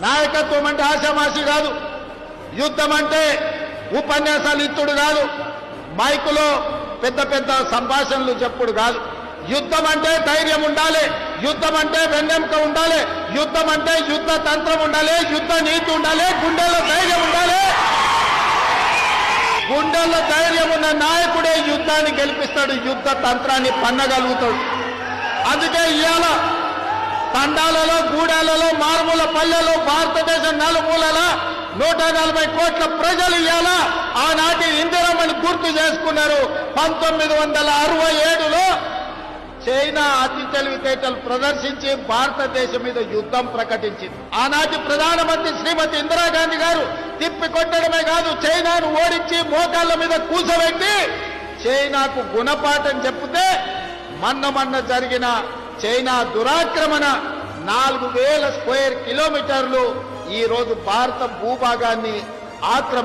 నాయకత్వం అంటే ఆశామాషి కాదు. యుద్ధం అంటే ఉపన్యాసాలు ఇత్తుడు కాదు. మైకులో పెద్ద పెద్ద సంభాషణలు చెప్పుడు కాదు. యుద్ధం అంటే ధైర్యం ఉండాలి. యుద్ధం అంటే వెన్నెంక ఉండాలి. యుద్ధం అంటే యుద్ధ తంత్రం ఉండాలి. యుద్ధ నీతి ఉండాలి. గుండెల్లో ధైర్యం ఉండాలి. గుండెల్లో ధైర్యం ఉన్న నాయకుడే యుద్ధాన్ని గెలిపిస్తాడు. యుద్ధ తంత్రాన్ని పన్నగలుగుతాడు. అందుకే తండాలలో గూడాలలో మారుమూల పల్లెలో భారతదేశం నలుమూలల నూట నలభై కోట్ల ప్రజలు ఇవాళ ఆనాటి ఇందిరమ్మని గుర్తు చేసుకున్నారు. పంతొమ్మిది వందల అరవై ఏడులో చైనా అతి తెలివితేటలు ప్రదర్శించి భారతదేశం మీద యుద్ధం ప్రకటించింది. ఆనాటి ప్రధానమంత్రి శ్రీమతి ఇందిరాగాంధీ గారు తిప్పి కొట్టడమే కాదు చైనాను ఓడించి మోకాళ్ళ మీద కూసబెట్టి చైనాకు గుణపాఠం చెప్తే మన్న మన్న జరిగిన చైనా దురాక్రమణ నాలుగు వేల స్క్వేర్ కిలోమీటర్లు ఈ రోజు భారత భూభాగాన్ని ఆక్రమ